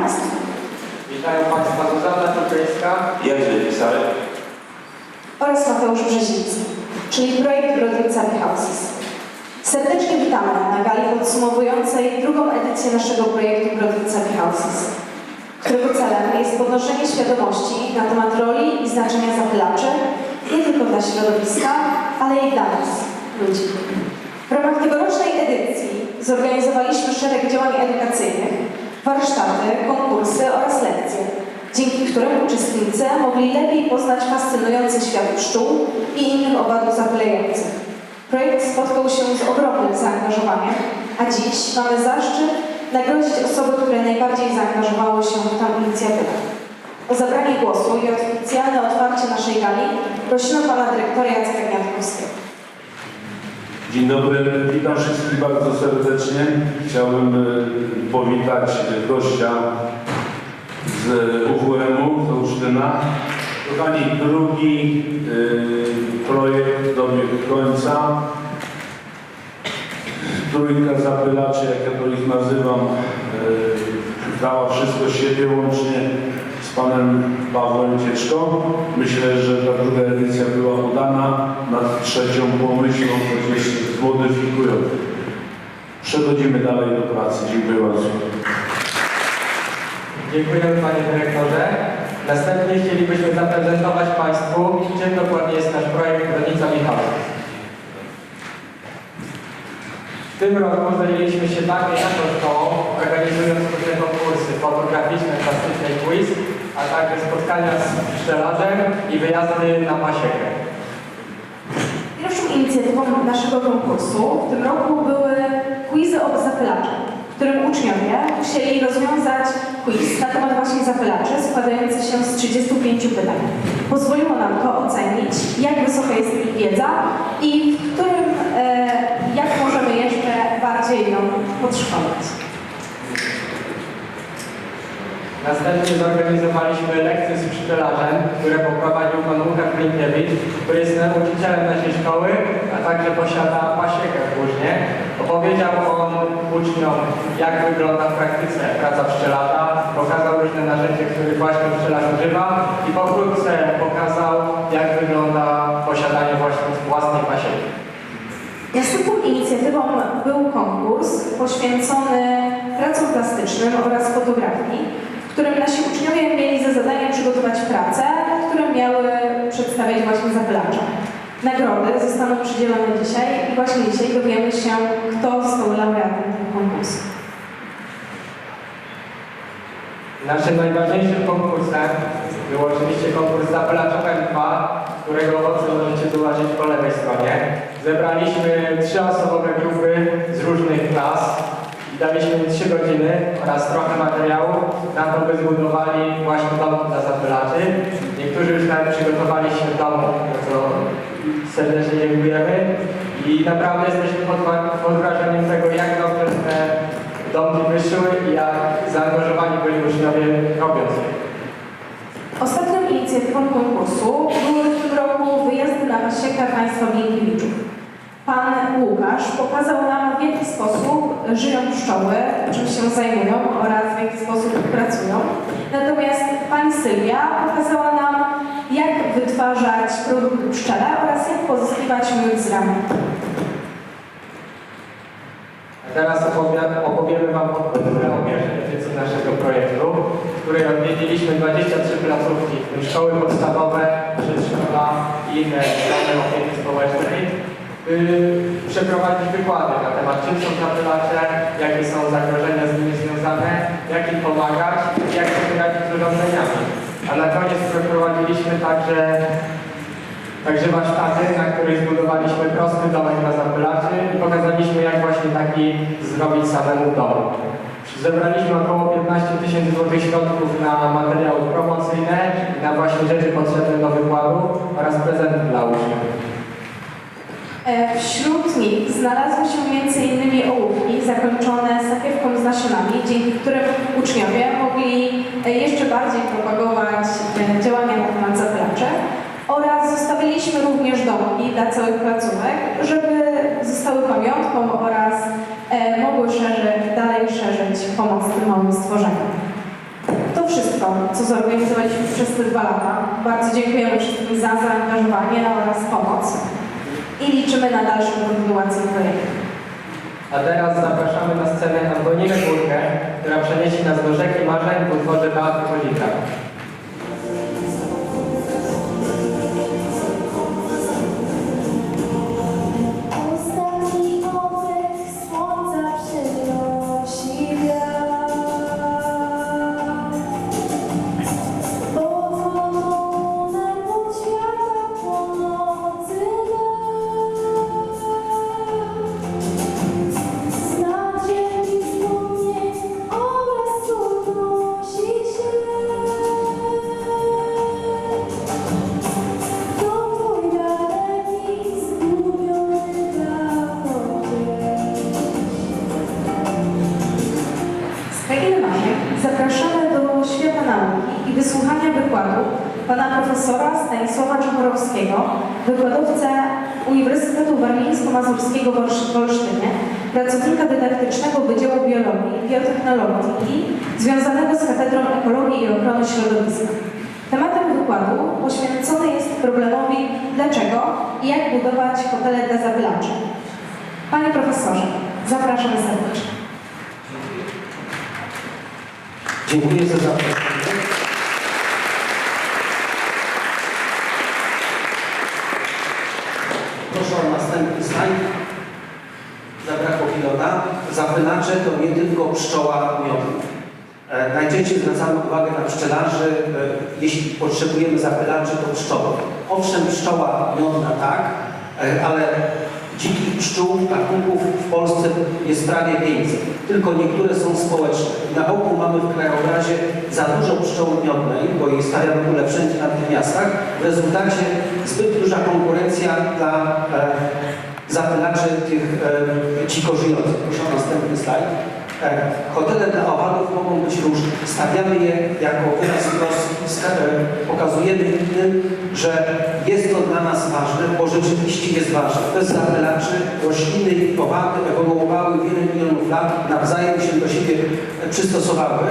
Państwa. Witają Państwa Zuzanna Czupryńska. Jerzy Pisarek. oraz Mateusz Brzeziński, czyli projekt Brodnica Houses. Serdecznie witamy na gali podsumowującej drugą edycję naszego projektu Brodnica Houses, którego celem jest podnoszenie świadomości na temat roli i znaczenia zapylaczy nie tylko dla środowiska, ale i dla nas, ludzi. W ramach tegorocznej edycji zorganizowaliśmy szereg działań edukacyjnych, warsztaty, konkursy oraz lekcje, dzięki którym uczestnicy mogli lepiej poznać fascynujący świat pszczół i innych owadów zapylających. Projekt spotkał się z ogromnym zaangażowaniem, a dziś mamy zaszczyt nagrodzić osoby, które najbardziej zaangażowały się w tę inicjatywę. O zabranie głosu i oficjalne otwarcie naszej gali prosimy pana dyrektora Jacka Gniatkowskiego. Dzień dobry, witam wszystkich bardzo serdecznie. Chciałbym e, powitać gościa z UWM-u, z Olsztyna. Kochani, drugi e, projekt dobiegł końca. Trójka zapylaczy, jak ja to ich nazywam, e, dała wszystko siebie łącznie z panem Pawłem Cieczką. Myślę, że ta druga edycja była udana. Nad trzecią pomyślą coś jeszcze zmodyfikują. Przechodzimy dalej do pracy. Dziękuję bardzo. Dziękujemy Panie Dyrektorze. Następnie chcielibyśmy zaprezentować Państwu, czym dokładnie jest nasz projekt Brodnica Michałów. W tym roku zajęliśmy się bardzo jako szkołą, organizując różne konkursy fotograficzne, plastyczne i quiz, a także spotkania z pszczelarzem i wyjazdy na pasiekę. Pierwszą inicjatywą naszego konkursu w tym roku były quizy o zapylacze, w którym uczniowie musieli rozwiązać quiz na temat właśnie zapylaczy składający się z 35 pytań. Pozwoliło nam to ocenić, jak wysoka jest ich wiedza i w którym, e, jak możemy jeszcze bardziej ją podszkolić. Następnie zorganizowaliśmy lekcje z pszczelarzem, które poprowadził pan Łukasz Glinkiewicz, który jest nauczycielem naszej szkoły, a także posiada pasiekę Łużnie. Opowiedział on uczniom, jak wygląda w praktyce praca pszczelarza, pokazał różne narzędzia, których właśnie pszczelarz używa i pokrótce pokazał, jak wygląda posiadanie właśnie własnej pasieki. Następną inicjatywą był konkurs poświęcony pracom plastycznym oraz fotografii, w którym nasi uczniowie mieli za zadanie przygotować prace, które miały przedstawiać właśnie zapylacze. Nagrody zostaną przydzielone dzisiaj i właśnie dzisiaj dowiemy się, kto został laureatem tego konkursu. Naszym najważniejszym konkursem był oczywiście konkurs zapylacza M2, którego owoce możecie zobaczyć po lewej stronie. Zebraliśmy trzyosobowe grupy z różnych klas daliśmy 3 godziny oraz trochę materiału na to, by zbudowali właśnie dom dla zapylaczy. Niektórzy już nawet przygotowali się w domu, co serdecznie dziękujemy i naprawdę jesteśmy pod, pod wrażeniem tego, jak dobrze te domki wyszły i jak zaangażowani byli uczniowie robiąc je. Ostatnią inicjatywą konkursu były w tym roku wyjazdy na pasiekę państwa Miękiewiczów. Pan Łukasz pokazał nam, w jaki sposób żyją pszczoły, czym się zajmują oraz w jaki sposób pracują. Natomiast pani Sylwia pokazała nam, jak wytwarzać produkty pszczele oraz jak pozyskiwać miód z ramion. A teraz opowia- opowiemy Wam o pierwszej naszego projektu, w której odwiedziliśmy 23 placówki, w tym szkoły podstawowe, przedszkola i inne formy opieki społecznej, przeprowadzić wykłady na temat czym są zapylacze, jakie są zagrożenia z nimi związane, jak im pomagać jak sobie radzić z urządzeniami. A na koniec przeprowadziliśmy także Także warsztaty, na których zbudowaliśmy prosty domek dla zapylaczy i pokazaliśmy, jak właśnie taki zrobić samemu domu. Zebraliśmy około 15 tysięcy złotych środków na materiały promocyjne na właśnie rzeczy potrzebne do wykładu oraz prezenty dla uczniów. E, Wśród nich znalazły się m.in. ołówki zakończone sakiewką z nasionami, dzięki którym uczniowie mogli e, jeszcze bardziej propagować e, działania na temat zapylaczy oraz zostawiliśmy również domki dla całych placówek, żeby zostały pamiątką oraz mogły szerzyć, dalej szerzyć pomoc tym małym stworzeniom. wszystko, co zorganizowaliśmy przez te dwa lata. Bardzo dziękujemy wszystkim za zaangażowanie oraz pomoc i liczymy na dalszą kontynuację projektu. A teraz zapraszamy na scenę Antoninę Górkę, która przeniesie nas do rzeki marzeń w utworze Beaty Chodzika. Biotechnologii związanego z Katedrą Ekologii i Ochrony Środowiska. Tematem wykładu poświęcony jest problemowi dlaczego i jak budować hotele dla zapylaczy. Panie profesorze, zapraszamy serdecznie. Dziękuję za zaproszenie. Proszę o następny slajd. Zabrakło pilota. Zapylacze to nie tylko pszczoła miodu. E, Najczęściej zwracamy uwagę na pszczelarzy, e, jeśli potrzebujemy zapylaczy, to pszczoły. Owszem, pszczoła miodna tak, e, ale dzikich pszczół, gatunków w Polsce jest prawie 500. Tylko niektóre są społeczne. Na boku mamy w krajobrazie za dużo pszczoły miodnej, bo jej stawiamy kule wszędzie na tych miastach. W rezultacie zbyt duża konkurencja dla zapylaczy tych e, dziko żyjących. Proszę o następny slajd. E, Hotele dla owadów mogą być różne. Stawiamy je jako wyraz troski, pokazujemy innym, że jest to dla nas ważne, bo rzeczywiście jest ważne. Bez zapylaczy rośliny i owady ewoluowały wiele milionów lat, nawzajem się do siebie przystosowały.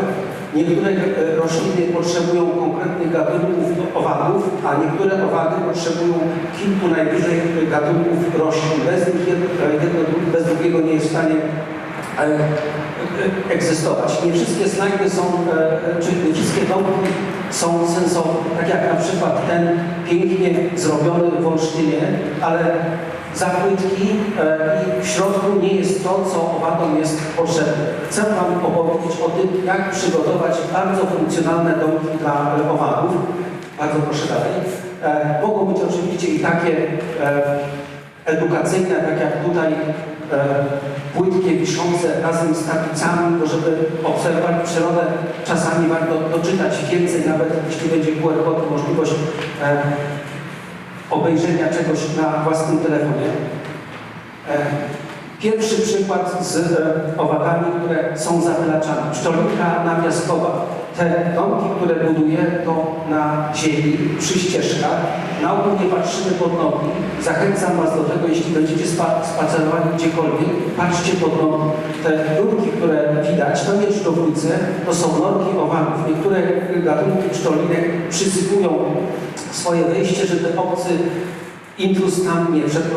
Niektóre e, rośliny potrzebują konkretnych gatunków owadów, a niektóre owady potrzebują kilku najwyżej gatunków roślin. Bez jedno, bez drugiego nie jest w stanie e, e, egzystować. Nie wszystkie slajdy są, e, czy nie wszystkie domki są sensowne, tak jak na przykład ten pięknie zrobiony w Olsztynie, ale za płytki e, i w środku nie jest to, co owadom jest potrzebne. Chcę Wam opowiedzieć o tym, jak przygotować bardzo funkcjonalne domki dla owadów. Bardzo proszę dalej. E, mogą być oczywiście i takie e, edukacyjne, tak jak tutaj płytkie, wiszące razem z tablicami, bo żeby obserwować przyrodę, czasami warto doczytać więcej, nawet jeśli będzie QR kod, możliwość obejrzenia czegoś na własnym telefonie. Pierwszy przykład z e, owadami, które są zapylaczane. Pszczolinka nawiaskowa. Te domki, które buduje, to na ziemi, przy ścieżkach. Na ogół nie patrzymy pod nogi. Zachęcam Was do tego, jeśli będziecie spa spacerowali gdziekolwiek, patrzcie pod nogi. Te nurki, które widać, to nie żdżownice, to są norki owadów. Niektóre gatunki pszczolinek przysypują swoje wejście, żeby obcy intruz tam nie wszedł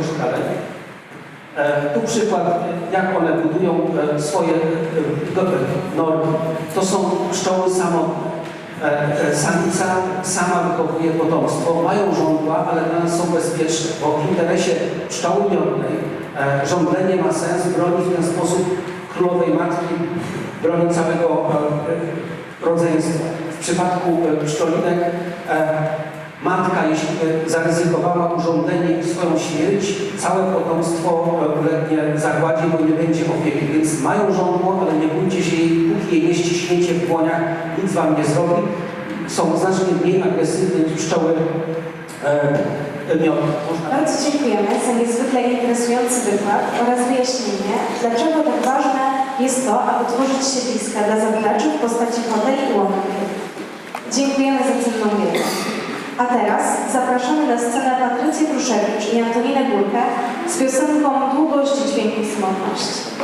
Tu przykład, e, jak one budują e, swoje e, e, norki. To są pszczoły. E, e, Samica sama wychowuje potomstwo, mają żądła, ale dla nas są bezpieczne, bo w interesie pszczoły miodnej e, żądlenie ma sens, broni w ten sposób królowej matki, broni całego e, rodzeństwa. W przypadku e, pszczolinek e, Matka, jeśli zaryzykowała urządzenie i swoją śmierć, całe potomstwo ulegnie zagładzie, bo nie będzie opieki. Więc mają żądło, ale nie bójcie się jej, póki jej nie ściśnięcie w dłoniach, nic wam nie zrobi. Są znacznie mniej agresywne niż pszczoły e. Można Bardzo dziękujemy za niezwykle interesujący wykład oraz wyjaśnienie, dlaczego tak ważne jest to, aby tworzyć siedliska dla zapylaczy w postaci hoteli i łąki. Dziękujemy za cenną wiedzę. A teraz zapraszamy na scenę Patrycję Pruszewicz i Antoninę Górkę z piosenką Długość dźwięku smutność.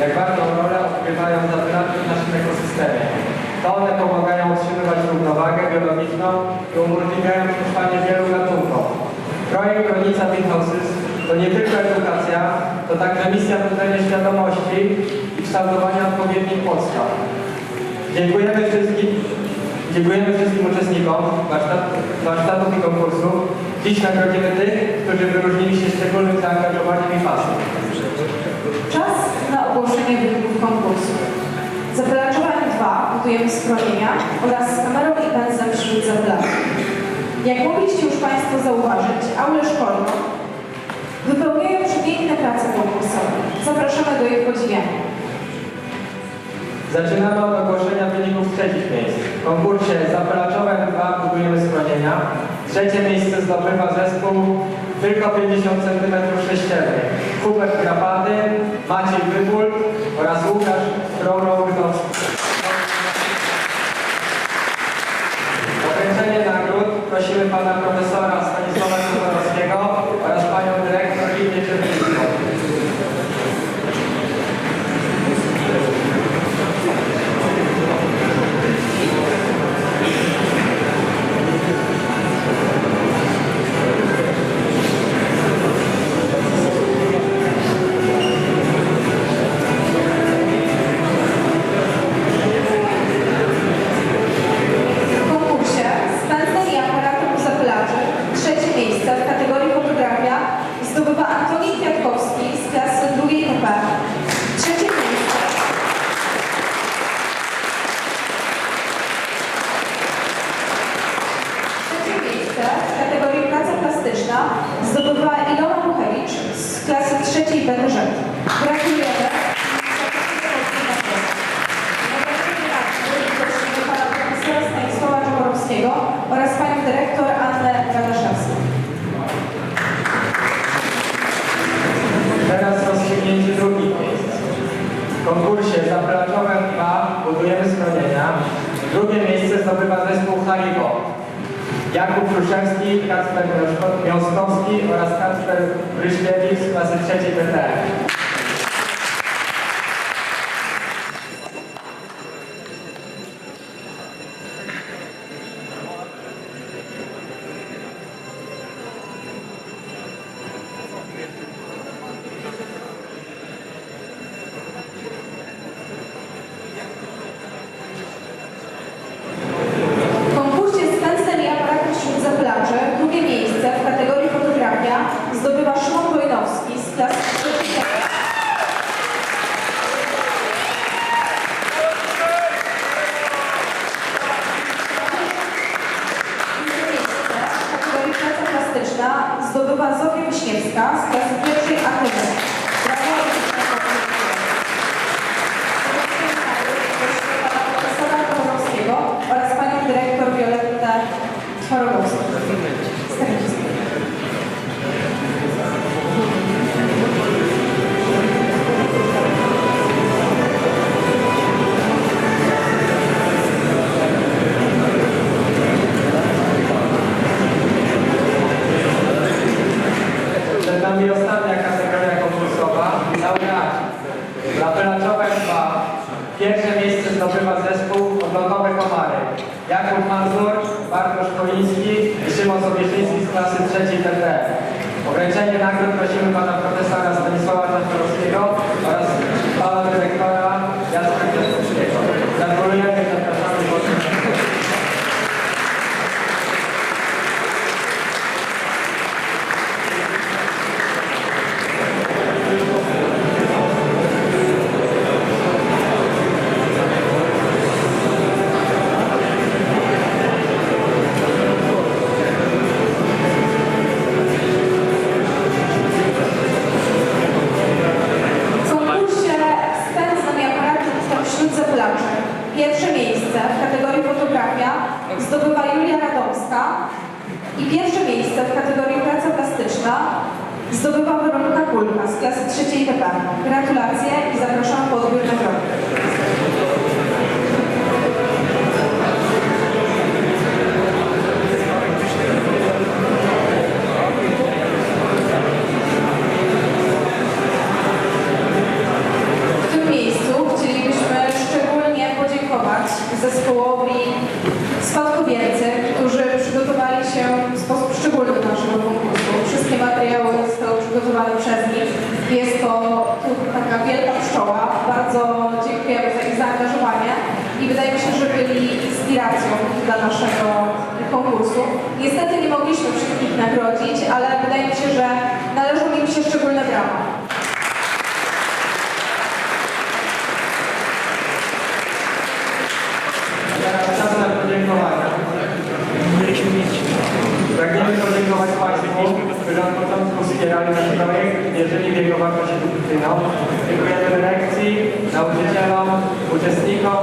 Jak ważną rolę odgrywają zapylacze w naszym ekosystemie. To one pomagają utrzymywać równowagę biologiczną i umożliwiają przetrwanie wielu gatunkom. Projekt Rolnica Houses to nie tylko edukacja, to także misja budzenia świadomości i kształtowania odpowiednich podstaw. Dziękujemy wszystkim, dziękujemy wszystkim uczestnikom warsztat- warsztatów i konkursu. Dziś nagrodzimy tych, którzy wyróżnili się szczególnym zaangażowaniem i pasją. Czas na ogłoszenie wyników konkursu. Zapylaczową M2 budujemy schronienia oraz z kamerą i pędzlem wśród zapylaczy. Jak mogliście już Państwo zauważyć, aulę szkolną wypełniają przepiękne prace konkursowe. Zapraszamy do ich podziwiania. Zaczynamy od ogłoszenia wyników trzecich miejsc. W konkursie Zapalaczowe 2 budujemy schronienia. Trzecie miejsce zdobywa zespół tylko 50 cm sześciennych. Hubert Grapaty, Maciej Wybór oraz Łukasz Rorowski. O wręczenie nagród prosimy pana profesora Stanisława Kowalowskiego oraz panią dyrektor Lilię Czerwińską. W konkursie z pędzlem i aparatem do zapylaczy trzecie miejsce w kategorii fotografia zdobywa Antoni Kwiatkowski z klasy drugiej PP. Trzecie miejsce. Trzecie miejsce w kategorii praca plastyczna zdobywa Ilona Muchewicz z klasy trzeciej BDŻ. Gratulujemy. Prosimy pana profesora Stanisława Czaborowskiego oraz panią dyrektor Annę Gadaszewską. Teraz rozstrzygnięcie drugich miejsc. W konkursie Zapalaczowe 2 budujemy schronienia. Drugie miejsce zdobywa zespół Haribo. Jakub Kruszewski, Kacper Miąskowski oraz Kacper Bryśkiewicz z klasy trzeciej BT. W konkursie z pędzlem i aparatem wśród zapylaczy drugie miejsce w kategorii fotografia zdobywa Szymon Wojnowski z klasy trzeciej BT. Drugie miejsce w kategorii praca plastyczna zdobywa Zofia Wiśniewska z klasy pierwszej ATW. Koliński i Szymon Sobieszyński z klasy trzeciej TT. Wręczenie nagród prosimy pana profesora Stanisława Czartorowskiego zdobywa Weronika Kulka z klasy trzeciej TP. Gratulacje i zapraszam po odbiór nagrody. W tym zespołowi spadkobiercy, którzy przygotowali się w sposób szczególny do naszego konkursu. Wszystkie materiały zostały przygotowane przez nich. Jest to tu taka wielka pszczoła. Bardzo dziękujemy za ich zaangażowanie i wydaje mi się, że byli inspiracją dla naszego konkursu. Niestety nie mogliśmy wszystkich nagrodzić, ale wydaje mi się, że należą im się szczególne brawa. Czas na podziękowania. Pragniemy podziękować Państwu, którzy od początku wspierali nasz projekt, jeżeli w jego wartość edukacyjną. Dziękujemy dyrekcji, nauczycielom, uczestnikom,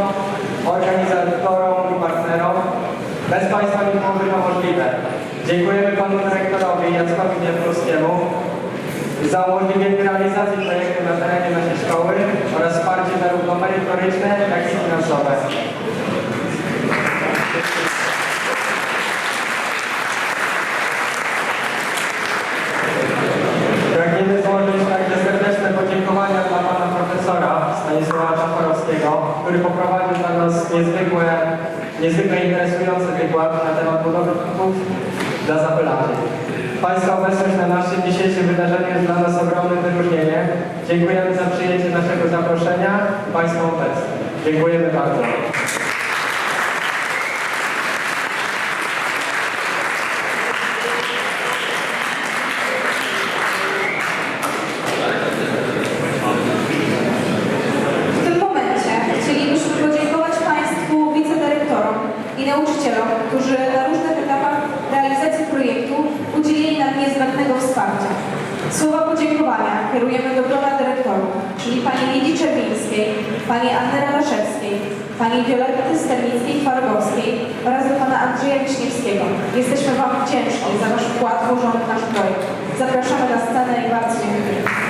organizatorom i partnerom. Bez Państwa nie byłoby to możliwe. Dziękujemy Panu Dyrektorowi Jackowi Wielkowskiemu za umożliwienie realizacji projektu na terenie naszej szkoły oraz wsparcie zarówno merytoryczne, jak i finansowe. Pragniemy złożyć także serdeczne podziękowania dla pana profesora Stanisława Czafarowskiego, który poprowadził dla nas niezwykłe, niezwykle interesujący wykład na temat budowy klubów dla zapylaczy. Pańska obecność na naszym dzisiejszym wydarzeniu jest dla nas ogromnym wyróżnieniem. Dziękujemy za przyjęcie naszego zaproszenia Państwa obecność. Dziękujemy bardzo. W tym momencie chcielibyśmy podziękować Państwu wicedyrektorom i nauczycielom, którzy na różnych etapach realizacji projektu udzielili nam niezbędnego wsparcia. Słowa podziękowania kierujemy do grona dyrektorów, czyli Pani Lidii Czerwińskiej, Pani Anny Radaszewskiej, Pani Violetty Sternickiej-Fargowskiej oraz do Pana Andrzeja Wiśniewskiego. Jesteśmy Wam wdzięczni za Wasz wkład w nasz projekt. Zapraszamy na scenę i bardzo dziękuję.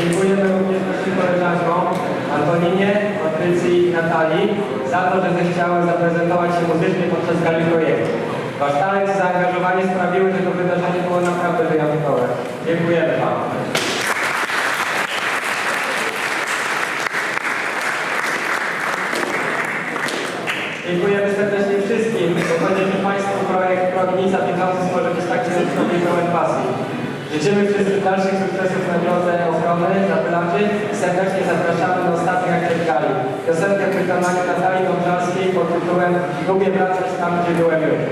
Dziękujemy również naszym koleżankom Antoninie, Patrycji i Natalii za to, że zechciały zaprezentować się muzycznie podczas gali projektu. Wasz talent i zaangażowanie sprawiły, że to wydarzenie było naprawdę wyjątkowe. Dziękujemy Wam. Dziękujemy serdecznie wszystkim, bo dzięki Państwu projekt Prognica Piechausis może być tak wyjątkowy i pełen pasji. Życzymy wszystkim dalszych sukcesów na drodze ochrony zapylaczy i serdecznie zapraszamy na ostatni akcent gali. Piosenkę w wykonaniu Natalii Dąbrowskiej pod tytułem Lubię wracać tam, gdzie byłem już.